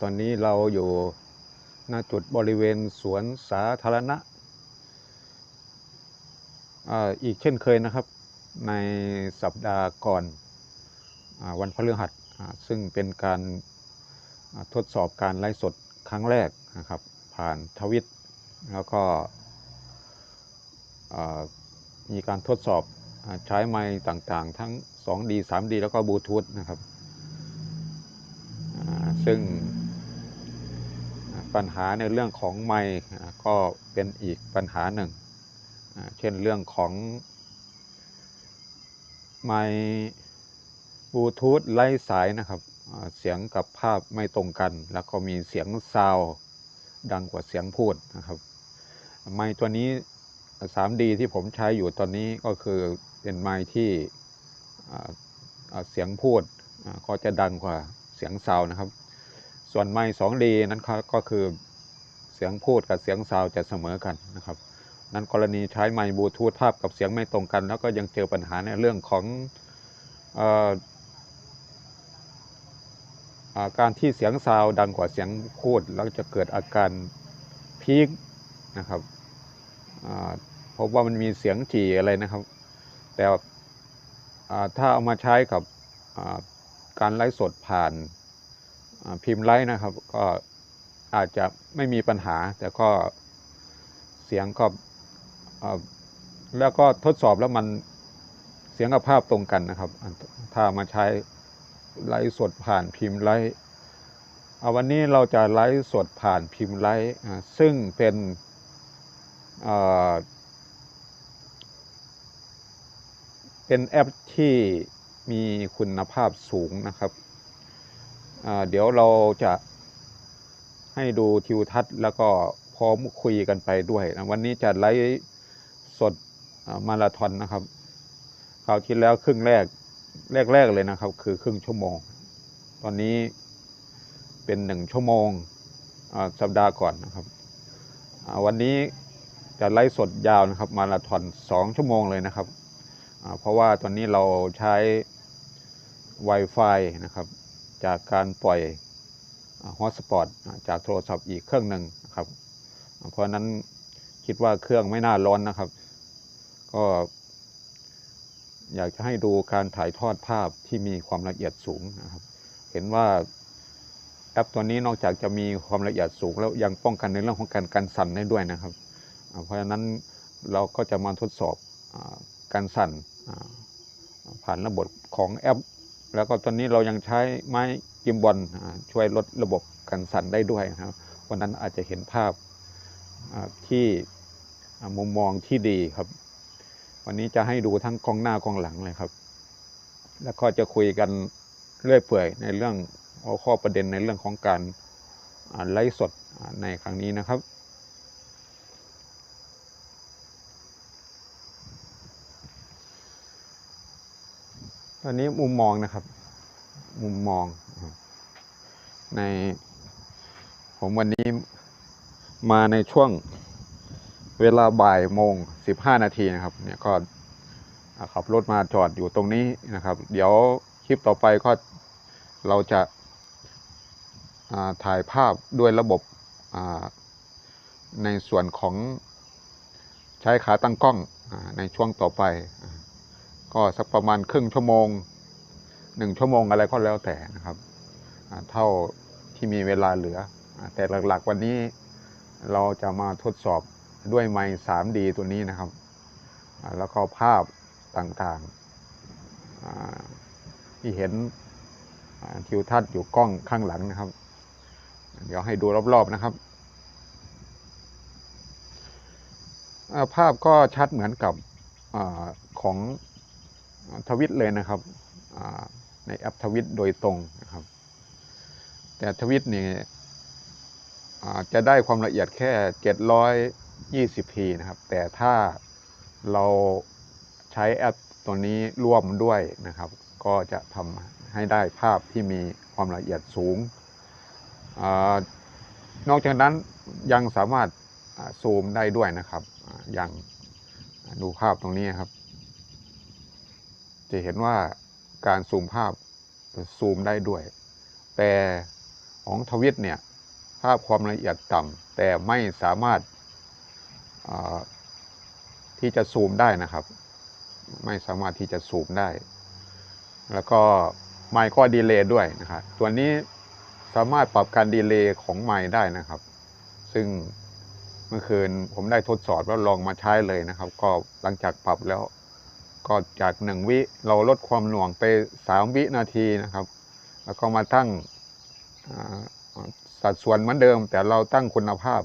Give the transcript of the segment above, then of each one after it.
ตอนนี้เราอยู่หน้าจุดบริเวณสวนสาธารณะอีกเช่นเคยนะครับ ในสัปดาห์ก่อนอวันพฤหัสอ่าซึ่งเป็นการทดสอบการไลฟ์สดครั้งแรกนะครับ ผ่านทวิต แล้วก็มีการทดสอบใช้ไมค์ต่างๆ ทั้ง 2D 3D แล้วก็บลูทูธนะครับซึ่ง ปัญหาในเรื่องของไมค์อ่ก็เป็นอีกปัญหาหนึ่ง เช่นเรื่องของไมค์บลูทูธไร้สายนะครับ เสียงกับภาพไม่ตรงกัน แล้วก็มีเสียงซาวดังกว่าเสียงพูดนะครับไมค์ตัวนี้ 3D ที่ผมใช้อยู่ตอนนี้ก็คือเป็นไมค์ที่เสียงพูดก็จะดังกว่าเสียงซาวนะครับ ส่วนไมค์ 2D นั้นก็คือเสียงพูดกับเสียงซาวจะเสมอกันนะครับ นั้นกรณีใช้ไมค์บลูทูธภาพกับเสียงไม่ตรงกัน แล้วก็ยังเจอปัญหาในเรื่องของออาการที่เสียงซาวดังกว่าเสียงพูด แล้วจะเกิดอาการพีคนะครับอ่าพบว่ามันมีเสียงจี่อะไรนะครับ แต่ถ้าเอามาใช้กับการไลฟ์สดผ่าน พิมพ์ไลฟ์นะครับ ก็อาจจะไม่มีปัญหา แต่ก็เสียงก็แล้วก็ทดสอบแล้วมันเสียงกับภาพตรงกันนะครับ ถ้ามาใช้ไลฟ์สดผ่านพิมพ์ไลฟ์อ่าวันนี้เราจะไลฟ์สดผ่านพิมพ์ไลฟ์ซึ่งเป็นเป็นแอปที่มีคุณภาพสูงนะครับ เดี๋ยวเราจะให้ดูทิวทัศน์แล้วก็พร้อมคุยกันไปด้วยนะวันนี้จะไลฟ์สดมาราธอนนะครับคราวที่แล้วครึ่งแรกแรก ๆ เลยนะครับ คือครึ่งชั่วโมง ตอนนี้เป็นหนึ่งชั่วโมงสัปดาห์ก่อนนะครับวันนี้จะไลฟ์สดยาวนะครับ มาราธอน2ชั่วโมงเลยนะครับเพราะว่าตอนนี้เราใช้ Wi-Fi นะครับ จากการปล่อยฮอตสปอตจากโทรศัพท์อีกเครื่องหนึ่งนะครับ เพราะฉะนั้นคิดว่าเครื่องไม่น่าร้อนนะครับ ก็ อยากจะให้ดูการถ่ายทอดภาพที่มีความละเอียดสูงนะครับ เห็นว่าแอปตัวนี้นอกจากจะมีความละเอียดสูง แล้วยังป้องกันในเรื่องของการกันสั่นได้ด้วยนะครับ เพราะฉะนั้นเราก็จะมาทดสอบอการสั่นผ่านระบบของแอป แล้วก็ตอนนี้เรายังใช้ไม้กิมบอลช่วยลดระบบการสั่นได้ด้วยนะครับวันนั้นอาจจะเห็นภาพที่มุมมองที่ดีครับ วันนี้จะให้ดูทั้งกล้องหน้ากล้องหลังเลยครับ แล้วก็จะคุยกันเรื่อยเปื่อยในเรื่องข้อประเด็นในเรื่องของการไลฟ์สดในครั้งนี้นะครับ อนนี้มุมมองนะครับ มุมมอง ในผมวันนี้มาในช่วงเวลาบ่ายโมงสิบห้านาทีนะครับ เนี่ยก็ขับรถมาจอดอยู่ตรงนี้นะครับ เดี๋ยวคลิปต่อไปก็เราจะาถ่ายภาพด้วยระบบในส่วนของใช้ขาตั้งกล้องอในช่วงต่อไปอ ก็สักประมาณครึ่งชั่วโมงหนึ่งชั่วโมงอะไรก็แล้วแต่นะครับเท่าที่มีเวลาเหลือ แต่หลักๆวันนี้เราจะมาทดสอบด้วยไมค์ 3D ตัวนี้นะครับ แล้วก็ภาพต่างๆที่เห็นทิวทัศน์อยู่กล้องข้างหลังนะครับ เดี๋ยวให้ดูรอบๆนะครับ ภาพก็ชัดเหมือนกับอของ ทวิตเลยนะครับในแอปทวิตโดยตรงนะครับ แต่ทวิตนี่จะได้ความละเอียดแค่ 720p นะครับ แต่ถ้าเราใช้แอปตัวนี้ร่วมด้วยนะครับ ก็จะทำให้ได้ภาพที่มีความละเอียดสูงอนอกจากนั้นยังสามารถซูมได้ด้วยนะครับ อย่างดูภาพตรงนี้ครับ จะเห็นว่าการซูมภาพซูมได้ด้วย แต่ของทวิตเนี่ยภาพความละเอียดต่ำแต่ไม่สามารถาที่จะซูมได้นะครับ ไม่สามารถที่จะซูมได้ แล้วก็ไมค์ก็ดีเลย์ด้วยนะครับตัวนี้สามารถปรับการดีเลย์ของไมค์ได้นะครับ ซึ่งเมื่อคืนผมได้ทดสอบแล้วลองมาใช้เลยนะครับ ก็หลังจากปรับแล้ว ก็จากหนึ่งวิเราลดความหน่วงไปสามวินาทีนะครับ แล้วก็มาตั้งสัดส่วนเหมือนเดิม แต่เราตั้งคุณภาพ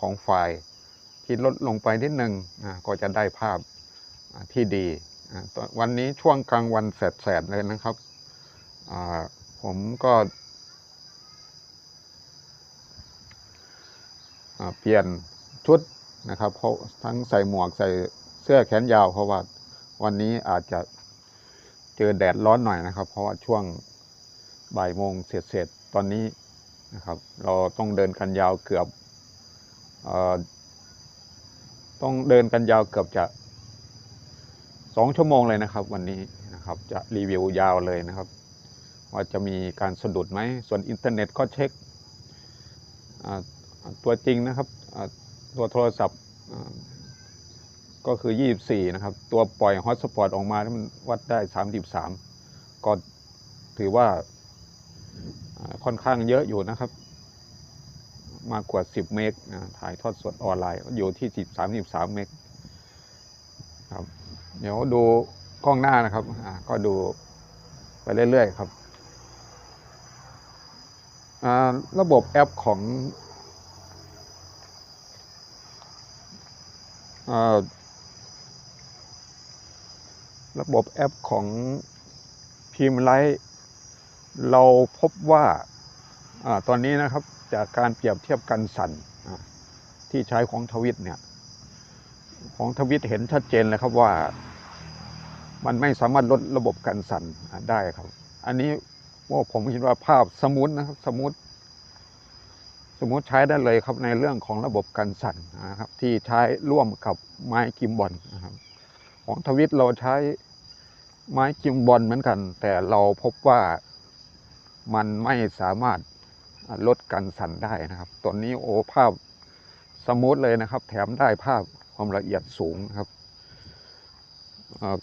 ของไฟล์ที่ลดลงไปนิดนึงอ่าก็จะได้ภาพที่ดีวันนี้ช่วงกลางวันแสดๆเลยนะครับผมก็เปลี่ยนชุดนะครับเพราะทั้งใส่หมวกใส่เสื้อแขนยาวเพราะว่า วันนี้อาจจะเจอแดดร้อนหน่อยนะครับ เพราะว่าช่วงบ่ายโมงเสร็จๆตอนนี้นะครับ เราต้องเดินกันยาวเกือบอต้องเดินกันยาวเกือบจะสองชั่วโมงเลยนะครับ วันนี้นะครับจะรีวิวยาวเลยนะครับ ว่าจะมีการสะดุดไหมส่วนอินเทอร์เน็ตก็เช็คตัวจริงนะครับตัวโทรศัพท์ ก็คือ 24 นะครับ ตัวปล่อยฮอตสปอตออกมาแล้วมันวัดได้ 33 ก็ถือว่าค่อนข้างเยอะอยู่นะครับ มากกว่า 10 เมกถ่ายทอดสดออนไลน์อยู่ที่10 33เมกครับเดี๋ยวดูกล้องหน้านะครับก็ดูไปเรื่อยๆครับอ่าระบบแอปของอ่า ระบบแอปของพิมพ์ไลท์เราพบว่าอตอนนี้นะครับจากการเปรียบเทียบกันสั่นที่ใช้ของทวิตเนี่ยของทวิตเห็นชัดเจนเลยครับว่ามันไม่สามารถลดระบบการสั่นได้ครับ อันนี้ว่าผมคิดว่าภาพสมูทนะครับสมูทสมูทใช้ได้เลยครับในเรื่องของระบบการสั่นนะครับที่ใช้ร่วมกับไม้กิมบอลนะครับของทวิตเราใช้ ไม้กิมบอลเหมือนกัน แต่เราพบว่ามันไม่สามารถลดการสั่นได้นะครับตัวนี้โอภาพสมูทเลยนะครับ แถมได้ภาพความละเอียดสูงครับเอ่อ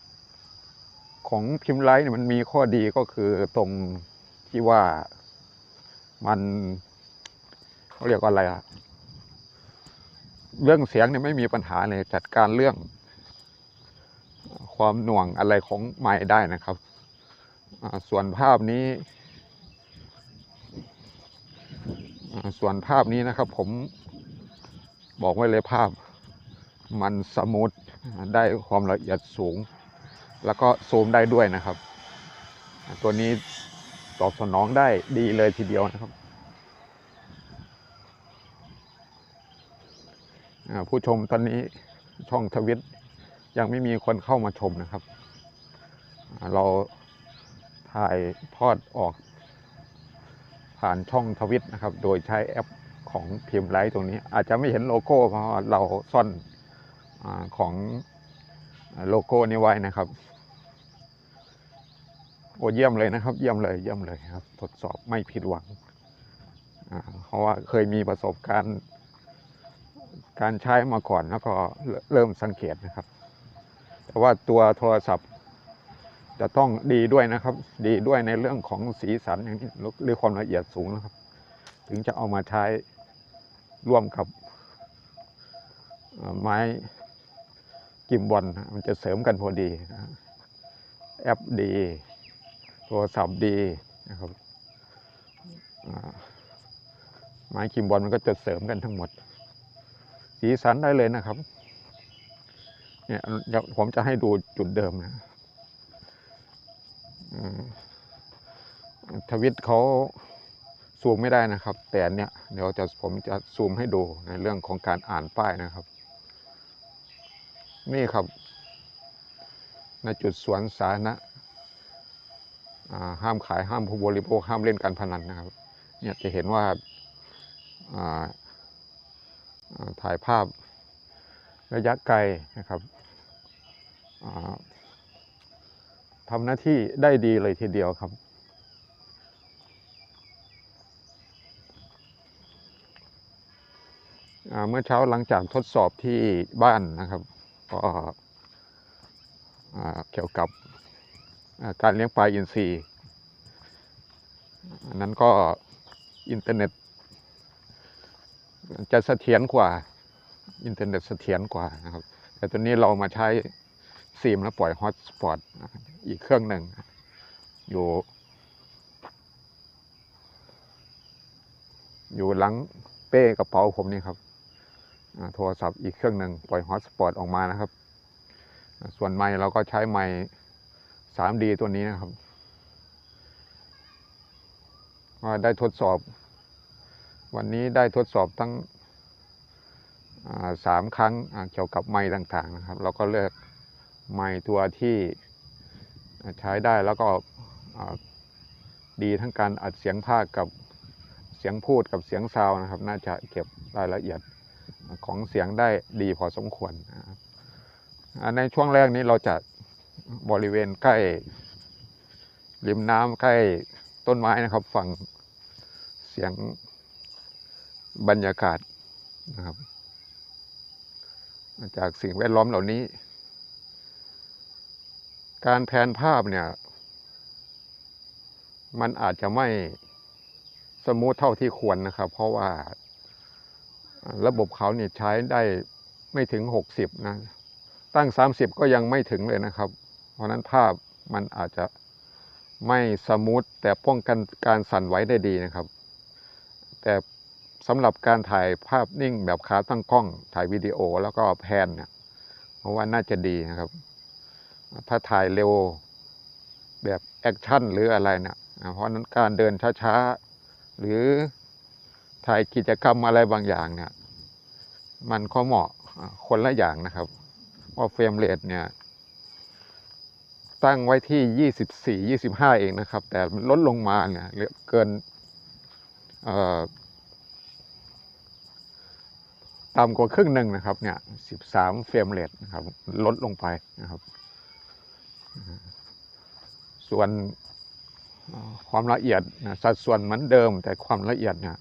ของพิมพ์ไลท์เนี่ยมันมีข้อดีก็คือตรงที่ว่ามันเขาเรียกว่าอะไรอะเรื่องเสียงเนี่ยไม่มีปัญหาเลยจัดการเรื่อง ความหน่วงอะไรของไม้ได้นะครับ ส่วนภาพนี้ส่วนภาพนี้นะครับผมบอกไว้เลยภาพมันสมูทได้ความละเอียดสูง แล้วก็ซูมได้ด้วยนะครับ ตัวนี้ตอบสนองได้ดีเลยทีเดียวนะครับ ผู้ชมตอนนี้ช่องทวิต ยังไม่มีคนเข้ามาชมนะครับ เราถ่ายทอดออก ผ่านช่องทวิตนะครับ โดยใช้แอปของพิมพ์ไลท์ตรงนี้ อาจจะไม่เห็นโลโก้เพราะเราซ่อนอของโลโก้นี้ไว้นะครับ โอเยี่ยมเลยนะครับ เยี่ยมเลยเยี่ยมเลยครับ ทดสอบไม่ผิดหวังเพราะว่าเคยมีประสบการณ์การใช้มาก่อนแล้วก็เริ่มสังเกตนะครับ แต่ว่าตัวโทรศัพท์จะต้องดีด้วยนะครับ ดีด้วยในเรื่องของสีสันอย่างนี้หรือความละเอียดสูงนะครับ ถึงจะเอามาใช้ร่วมกับไม้กิมบอลมันจะเสริมกันพอดีนะแอปดี โทรศัพท์ดีนะครับไม้กิมบอลมันก็จะเสริมกันทั้งหมด สีสันได้เลยนะครับ เนี่ยเดี๋ยวผมจะให้ดูจุดเดิมนะอืมทวิตเขาซูมไม่ได้นะครับ แต่เนี่ยเดี๋ยวจะผมจะซูมให้ดูในเรื่องของการอ่านป้ายนะครับ นี่ครับในจุดสวนสาธารณะห้ามขายห้ามผู้บริโภคห้ามเล่นการพนันนะครับ เนี่ยจะเห็นว่าาถ่ายภาพระยะไกลนะครับ ทำหน้าที่ได้ดีเลยทีเดียวครับ เมื่อเช้าหลังจากทดสอบที่บ้านนะครับ ก็เกี่ยวกับการเลี้ยงปลาอินทรีย์อันนั้นก็อินเทอร์เน็ต จะเสถียรกว่า อินเทอร์เน็ตเสถียรกว่านะครับ แต่ตัวนี้เรามาใช้ ซิมแล้วปล่อยฮอตสปอตอีกเครื่องหนึ่งอยู่ อยู่หลังเป้กระเป๋าผมนี่ครับโทรศัพท์อีกเครื่องหนึ่งปล่อยฮอตสปอตออกมานะครับ ส่วนไมค์เราก็ใช้ไมค์ 3D ตัวนี้นะครับได้ทดสอบ วันนี้ได้ทดสอบทั้งสามครั้งอ่าเกี่ยวกับไม้ต่างๆนะครับ เราก็เลือก ไม้ตัวที่ใช้ได้แล้วก็ดีทั้งการอัดเสียงภาคกับเสียงพูดกับเสียงซาวนะครับ น่าจะเก็บรายละเอียดของเสียงได้ดีพอสมควรนะครับในช่วงแรกนี้เราจะบริเวณใกล้ริมน้ำใกล้ต้นไม้นะครับฟังเสียงบรรยากาศนะครับ จากสิ่งแวดล้อมเหล่านี้ การแพนภาพเนี่ย มันอาจจะไม่สมูทเท่าที่ควรนะครับ เพราะว่าระบบเขาเนี่ยใช้ได้ไม่ถึง 60 นะ ตั้ง 30 ก็ยังไม่ถึงเลยนะครับ เพราะฉะนั้นภาพมันอาจจะไม่สมูทแต่ป้องกันการสั่นไหวได้ดีนะครับ แต่สำหรับการถ่ายภาพนิ่งแบบขาตั้งกล้องถ่ายวิดีโอแล้วก็แพนเนี่ยเพราะว่าน่าจะดีนะครับ ถ้าถ่ายเร็วแบบแอคชั่นหรืออะไรเนี่ยเพราะนั้นการเดินช้าๆ หรือถ่ายกิจกรรมอะไรบางอย่างเนี่ย มันก็เหมาะคนละอย่างนะครับเพราเฟรมเรทเนี่ย ตั้งไว้ที่ 24 25 เองนะครับ แต่มันลดลงมาเนี่ยเหลือเกินต่ำกว่าครึ่งหนึ่งนะครับเนี่ย 13 เฟรมเรทนะครับ ลดลงไปนะครับ ส่วนความละเอียดนะสัดส่วนเหมือนเดิม แต่ความละเอียดเนี่ย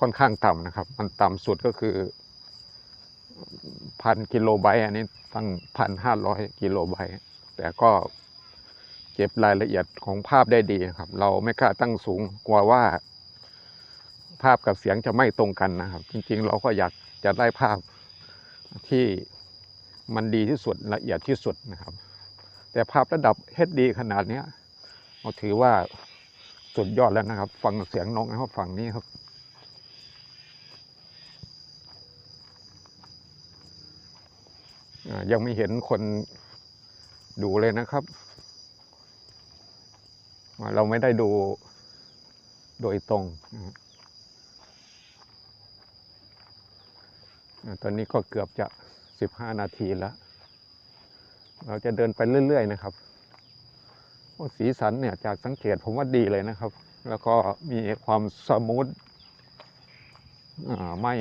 ค่อนข้างต่ำนะครับ มันต่ำสุดก็คือพันกิโลไบต์อันนี้ตั้งพันห้าร้อยกิโลไบต์แต่ก็เก็บรายละเอียดของภาพได้ดีนะครับ เราไม่กล้าตั้งสูงกลัวว่า ภาพกับเสียงจะไม่ตรงกันนะครับ จริงๆ เราก็อยากจะได้ภาพที่มันดีที่สุดละเอียดที่สุดนะครับ แต่ภาพระดับ HD ขนาดเนี้ยเราถือว่าสุดยอดแล้วนะครับ ฟังเสียงนกนะครับฝั่งนี้ครับยังไม่เห็นคนดูเลยนะครับ เราไม่ได้ดูโดยตรง ตอนนี้ก็เกือบจะ 15 นาทีแล้ว เราจะเดินไปเรื่อย ๆ นะครับสีสันเนี่ยจากสังเกตผมว่าดีเลยนะครับ แล้วก็มีความสมูทไม่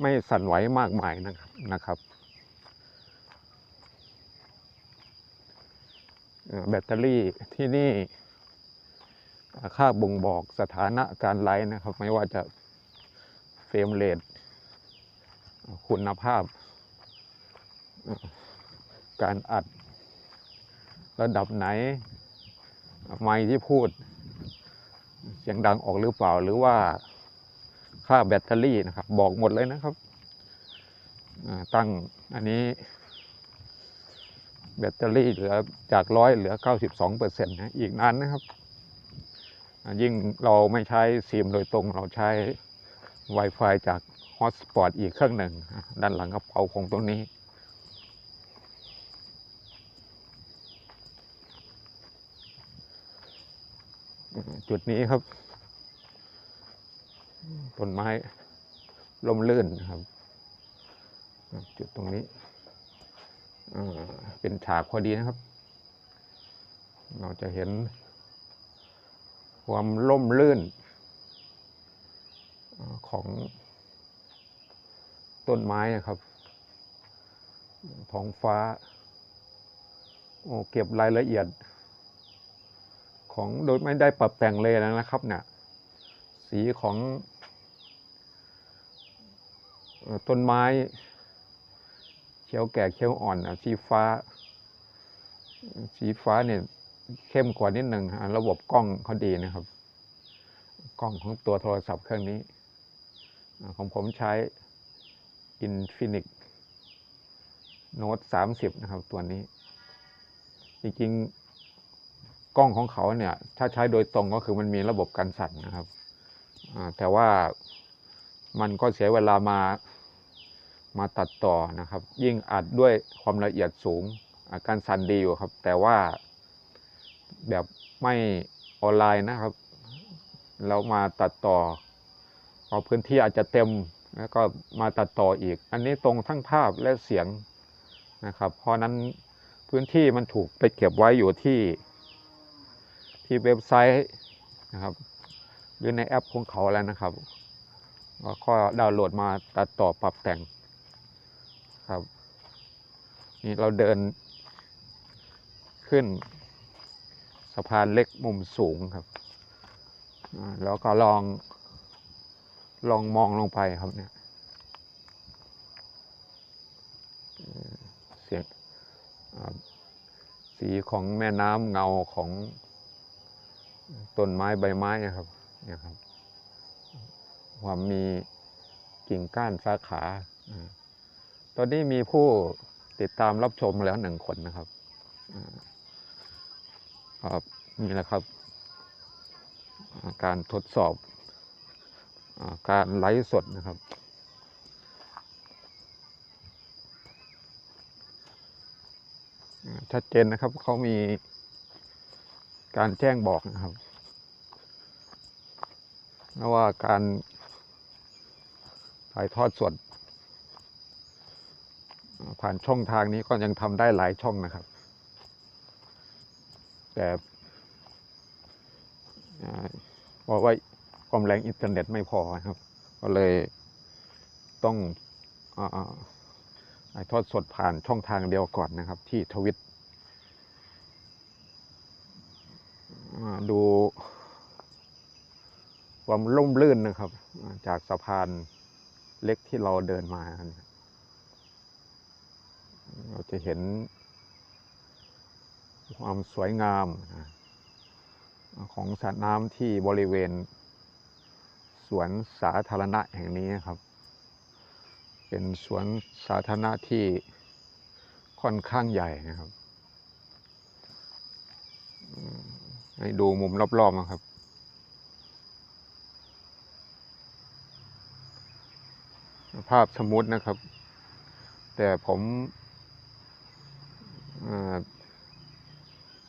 ไม่สั่นไหวมากมายนะครับนะครับแบตเตอรี่ที่นี่ค่าบ่งบอกสถานะการไลฟ์นะครับ ไม่ว่าจะเฟรมเรทคุณภาพ การอัด ระดับไหน ไมค์ที่พูด เสียงดังออกหรือเปล่าหรือว่าค่าแบตเตอรี่นะครับ บอกหมดเลยนะครับ ตั้งอันนี้แบตเตอรี่เหลือจากร้อยเหลือ 92เปอร์เซ็นต์นะอีกนานนะครับ ยิ่งเราไม่ใช้ซิมโดยตรงเราใช้ Wi-Fi จากฮอตสปอตอีกเครื่องหนึ่ง ด้านหลังกระเป๋าของตรงนี้ จุดนี้ครับต้นไม้ลมลื่นนะครับ จุดตรงนี้เป็นฉากพอดีนะครับ เราจะเห็น ความล่มลื่นอ่าของต้นไม้นะครับท้องฟ้า โอ้เก็บรายละเอียด ของโดยไม่ได้ปรับแต่งเลยนะครับเนี่ยสีของต้นไม้เขียวแก่เขียวอ่อนสีฟ้า สีฟ้าเนี่ยเข้มกว่านิดหนึ่งอะระบบกล้องเขาดีนะครับ กล้องของตัวโทรศัพท์เครื่องนี้ ของผมใช้ Infinix Note 30 นะครับตัวนี้ จริงๆ กล้องของเขาเนี่ยถ้าใช้โดยตรงก็คือมันมีระบบกันสั่นนะครับแต่ว่ามันก็เสียเวลามามาตัดต่อนะครับ ยิ่งอัดด้วยความละเอียดสูงาการสั่นดีอยู่ครับ แต่ว่าแบบไม่ออนไลน์นะครับ เรามาตัดต่อพอพื้นที่อาจจะเต็มแล้วก็มาตัดต่ออีก อันนี้ตรงทั้งภาพและเสียงนะครับ เพราะนั้นพื้นที่มันถูกไปเก็บไว้อยู่ที่ ที่เว็บไซต์นะครับหรือในแอปของเขาแล้วนะครับแล้วก็ดาวน์โหลดมาตัดต่อปรับแต่งครับนี่เราเดินขึ้นสะพานเล็กมุมสูงครับ แล้วก็ลองลองมองลงไปครับเนี่ยเสียงสีของแม่น้ำเงาของ ต้นไม้ใบไม้นะครับเนี่ยครับความมีกิ่งก้านสาขา ตอนนี้มีผู้ติดตามรับชมแล้วหนึ่งคนนะครับครับนี่แหละครับ การทดสอบอการไลฟ์สดนะครับ ชัดเจนนะครับเขามี การแจ้งบอกนะครับนะว่าการถ่ายทอดสดผ่านช่องทางนี้ก็ยังทำได้หลายช่องนะครับ แต่อ่าว่าความแรงอินเทอร์เน็ตไม่พอครับ ก็เลยต้องอถ่ายทอดสดผ่านช่องทางเดียวก่อนนะครับ ที่ทวิต อ่าดู ความร่มรื่นนะครับ จากสะพานเล็กที่เราเดินมา เราจะเห็นความสวยงามของสระน้ำที่บริเวณ สวนสาธารณะแห่งนี้นครับ เป็นสวนสาธารณะที่ค่อนข้างใหญ่นะครับ ให้ดูมุมรอบๆนะครับ ภาพสมมุตินะครับ แต่ผม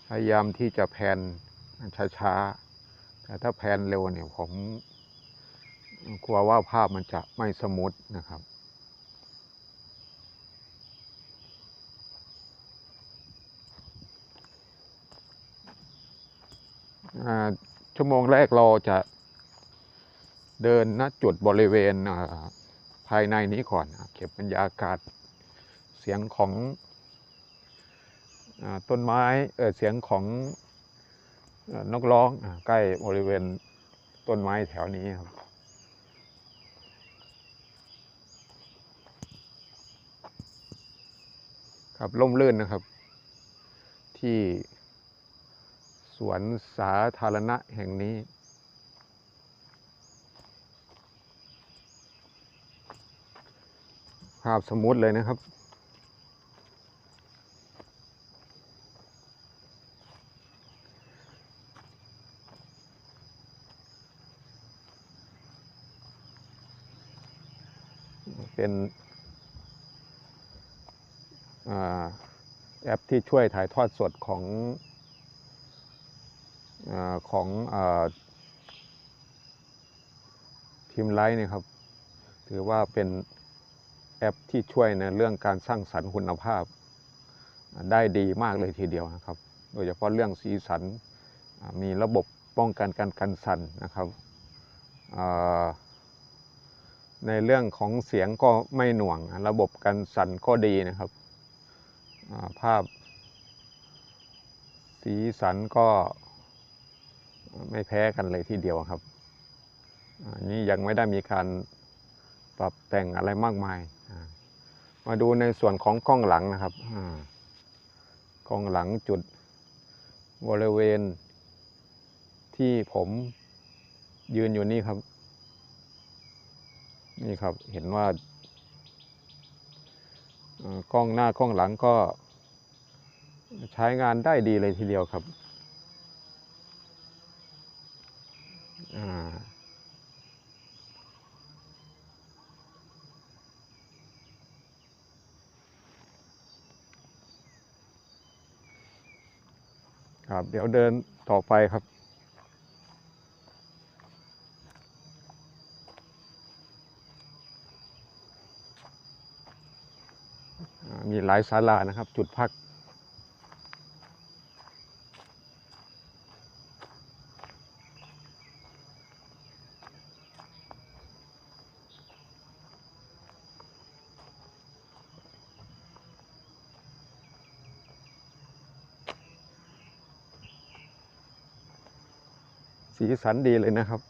พยายามที่จะแพนช้าๆ แต่ถ้าแพนเร็วเนี่ยผมกลัวว่าภาพมันจะไม่สมูทนะครับชั่วโมงแรกเราจะเดินณจุดบริเวณ ภายในนี้ก่อนเก็บบรรยากาศเสียงของอต้นไม้เออเสียงของอนกร้องอใกล้บริเวณต้นไม้แถวนี้ครับครับร่มรื่นนะครับ ที่สวนสาธารณะแห่งนี้ ภาพสมมุติเลยนะครับ เป็นอแอปที่ช่วยถ่ายทอดสดของอของอทีมไลท์เนี่ยครับ ถือว่าเป็น แอปที่ช่วยในเรื่องการสร้างสรรค์คุณภาพ ได้ดีมากเลยทีเดียวนะครับ โดยเฉพาะเรื่องสีสันมีระบบป้องกันการกันสั่นนะครับ ในเรื่องของเสียงก็ไม่หน่วง ระบบกันสั่นก็ดีนะครับาภาพสีสันก็ไม่แพ้กันเลยทีเดียวครับ อันนี้ยังไม่ได้มีการปรับแต่งอะไรมากมาย มาดูในส่วนของกล้องหลังนะครับกล้องหลังจุดบริเวณ ที่ผมยืนอยู่นี่ครับ นี่ครับเห็นว่ากล้องหน้ากล้องหลังก็ใช้งานได้ดีเลยทีเดียวครับ อ่า ครับ เดี๋ยวเดินต่อไปครับมีหลายศาลานะครับ จุดพัก สีสันดีเลยนะครับ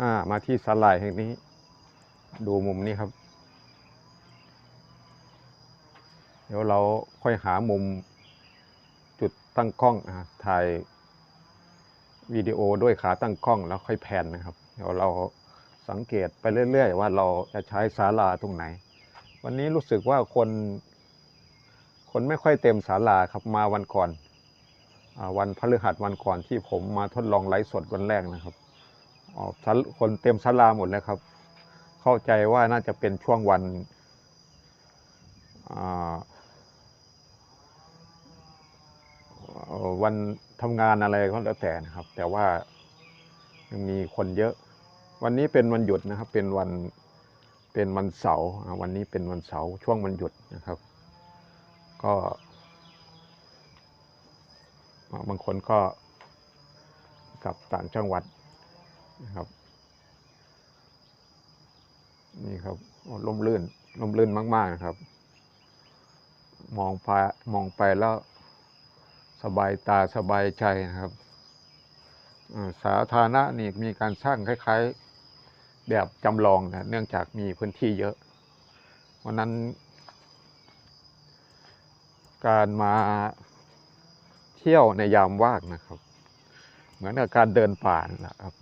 อ่า มาที่ศาลาแห่งนี้ ดูมุมนี้ครับ เดี๋ยวเราค่อยหามุมจุดตั้งกล้องอะถ่ายวิดีโอด้วยขาตั้งกล้องแล้วค่อยแพนนะครับ เดี๋ยวเราสังเกตไปเรื่อย ๆ ว่าเราจะใช้ศาลาตรงไหน วันนี้รู้สึกว่าคน คนไม่ค่อยเต็มศาลาครับมาวันก่อน วันพฤหัสวันก่อนที่ผมมาทดลองไลฟ์สดวันแรกนะครับออศาลคนเต็มศาลาหมดแล้วครับ เข้าใจว่าน่าจะเป็นช่วงวันวันทำงานอะไรก็แล้วแต่นะครับ แต่ว่ายังมีคนเยอะ วันนี้เป็นวันหยุดนะครับ เป็นวันเป็นวันเสาร์วันนี้เป็นวันเสาร์ช่วงวันหยุดนะครับ ก็ บางคนก็กลับต่างจังหวัดนะครับ นี่ครับโอ้ร่มรื่นร่มรื่นมาก ๆ นะครับ มองไปมองไปแล้วสบายตาสบายใจนะครับสาธารณะนี่มีการสร้างคล้ายๆแบบจำลองนะเนื่องจากมีพื้นที่เยอะวันนั้น การมา เที่ยวในยามว่างนะครับ เหมือนกับการเดินป่านั่นแหละครับ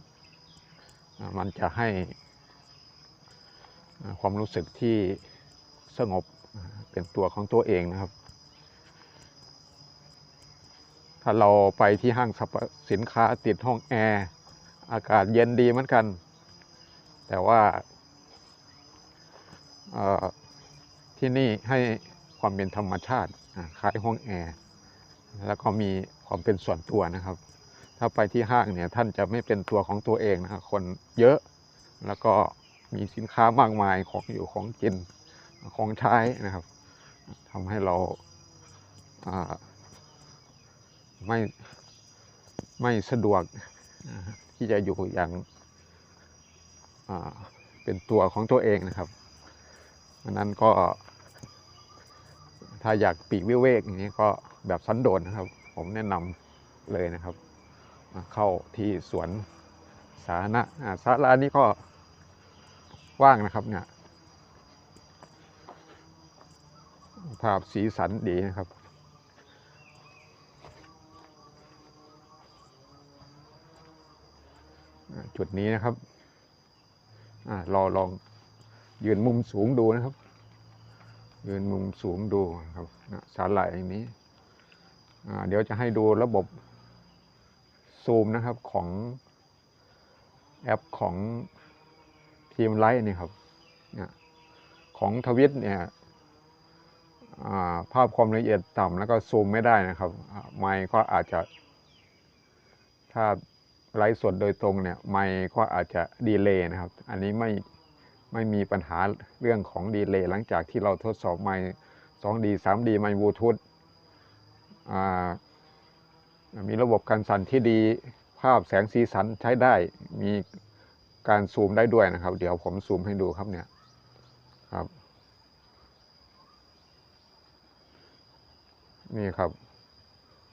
มันจะให้ความรู้สึกที่สงบเป็นตัวของตัวเองนะครับ ถ้าเราไปที่ห้างสรรพสินค้าติดห้องแอร์อากาศเย็นดีเหมือนกัน แต่ว่าที่นี่ให้ความเป็นธรรมชาติคล้ายห้องแอร์ แล้วก็มีความเป็นส่วนตัวนะครับ ถ้าไปที่ห้างเนี่ยท่านจะไม่เป็นตัวของตัวเองนะครับคนเยอะแล้วก็มีสินค้ามากมายของอยู่ของกินของใช้นะครับทำให้เราไม่ไม่สะดวกที่จะอยู่อย่างเป็นตัวของตัวเองนะครับอันนั้นก็ ถ้าอยากปีกวิเวกอย่างนี้ก็แบบสันโดษนะครับ ผมแนะนำเลยนะครับอ่าเข้าที่สวนสาธารณะอ่าศาลานี้ก็ว่างนะครับเนี่ยภาพสีสันดีนะครับจุดนี้นะครับอาเราลองยืนมุมสูงดูนะครับ ยืนมุมสูงดูครับนะศาลาอย่างนี้ เดี๋ยวจะให้ดูระบบซูมนะครับของแอปของทีมไลท์นี่ครับของทวิตเนี่ยภาพความละเอียดต่ำแล้วก็ซูมไม่ได้นะครับ ไมค์ก็อาจจะ ถ้าไลฟ์สดโดยตรงเนี่ย ไมค์ก็อาจจะดีเลย์นะครับ อันนี้ไม่ ไม่มีปัญหาเรื่องของดีเลย์หลังจากที่เราทดสอบไมค์ 2D 3D ไมค์บลูทูธมีระบบการสั่นที่ดีภาพแสงสีสันใช้ได้ มีการซูมได้ด้วยนะครับ เดี๋ยวผมซูมให้ดูครับเนี่ยครับนี่ครับ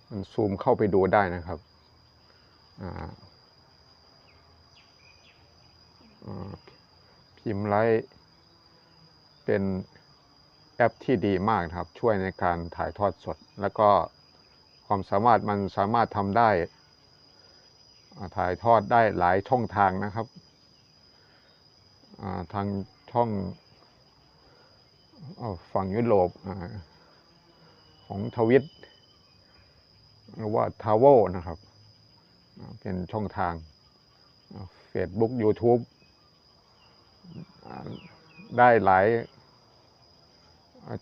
มันซูมเข้าไปดูได้นะครับอ่าอ่า พิมพ์ไลท์เป็นแอปที่ดีมากครับ ช่วยในการถ่ายทอดสด แล้วก็ความสามารถมันสามารถทำได้ ถ่ายทอดได้หลายช่องทางนะครับ ทางช่องฝั่งยุโรปอของทวิตหรือว่าทาวเวนะครับ เป็นช่องทาง Facebook YouTube ได้หลาย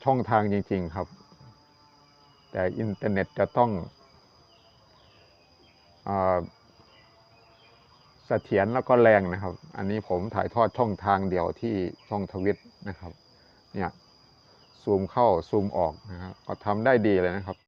ช่องทางจริง ๆครับ แต่อินเทอร์เน็ตจะต้องเสถียรแล้วก็แรงนะครับ อันนี้ผมถ่ายทอดช่องทางเดียวที่ช่องทวิตนะครับ เนี่ย ซูมเข้าซูมออกนะครับก็ทำได้ดีเลยนะครับ